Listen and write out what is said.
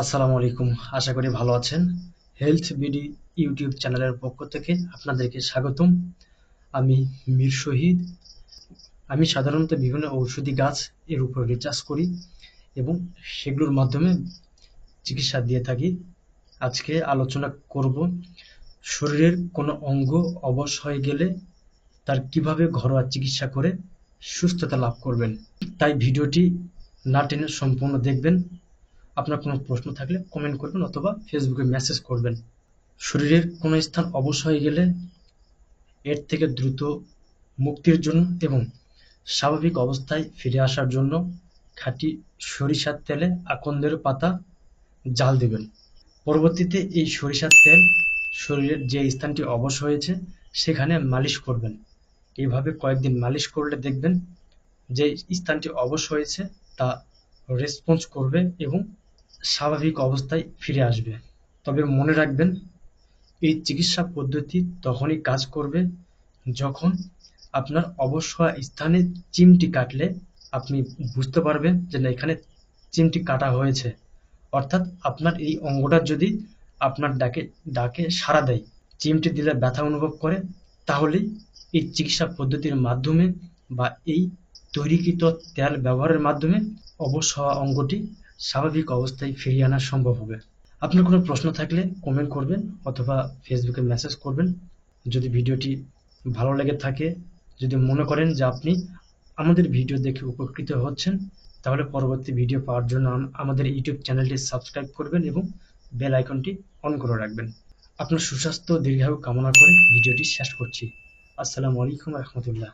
আসসালামু আলাইকুম। আশা করি ভালো আছেন। হেলথ বিডি ইউটিউব চ্যানেলের পক্ষ থেকে আপনাদেরকে স্বাগতম। আমি মীর শহীদ। আমি সাধারণত বিভিন্ন ঔষধি গাছ এর উপর রিচার্জ করি এবং সেগুলোর মাধ্যমে চিকিৎসা দিয়ে থাকি। আজকে আলোচনা করব শরীরের কোনো অঙ্গ অবশ হয়ে গেলে তার কীভাবে ঘরোয়া চিকিৎসা করে সুস্থতা লাভ করবেন। তাই ভিডিওটি না টেনে সম্পূর্ণ দেখবেন। আপনার কোনো প্রশ্ন থাকলে কমেন্ট করবেন অথবা ফেসবুকে মেসেজ করবেন। শরীরের কোনো স্থান অবশ হয়ে গেলে এর থেকে দ্রুত মুক্তির জন্য এবং স্বাভাবিক অবস্থায় ফিরে আসার জন্য খাঁটি সরিষার তেলে আকন্দের পাতা জাল দেবেন। পরবর্তীতে এই সরিষার তেল শরীরের যে স্থানটি অবশ হয়েছে সেখানে মালিশ করবেন। এইভাবে কয়েকদিন মালিশ করলে দেখবেন যে স্থানটি অবশ হয়েছে তা রেসপন্স করবে এবং স্বাভাবিক অবস্থায় ফিরে আসবে। তবে মনে রাখবেন, এই চিকিৎসা পদ্ধতি তখনই কাজ করবে যখন আপনার হওয়া স্থানে চিমটি কাটলে আপনি বুঝতে পারবেন যে না, এখানে চিমটি কাটা হয়েছে। অর্থাৎ আপনার এই অঙ্গটা যদি আপনার ডাকে ডাকে সাড়া দেয়, চিমটি দিলে ব্যথা অনুভব করে, তাহলেই এই চিকিৎসা পদ্ধতির মাধ্যমে বা এই তৈরিকৃত তেল ব্যবহারের মাধ্যমে হওয়া অঙ্গটি স্বাভাবিক অবস্থায় ফিরিয়ে আনা সম্ভব হবে। আপনার কোনো প্রশ্ন থাকলে কমেন্ট করবেন অথবা ফেসবুকে মেসেজ করবেন। যদি ভিডিওটি ভালো লেগে থাকে, যদি মনে করেন যে আপনি আমাদের ভিডিও দেখে উপকৃত হচ্ছেন, তাহলে পরবর্তী ভিডিও পাওয়ার জন্য আমাদের ইউটিউব চ্যানেলটি সাবস্ক্রাইব করবেন এবং বেল আইকনটি অন করে রাখবেন। আপনার সুস্বাস্থ্য, দীর্ঘায়ু কামনা করে ভিডিওটি শেষ করছি। আসসালামু আলাইকুম রহমতুল্লাহ।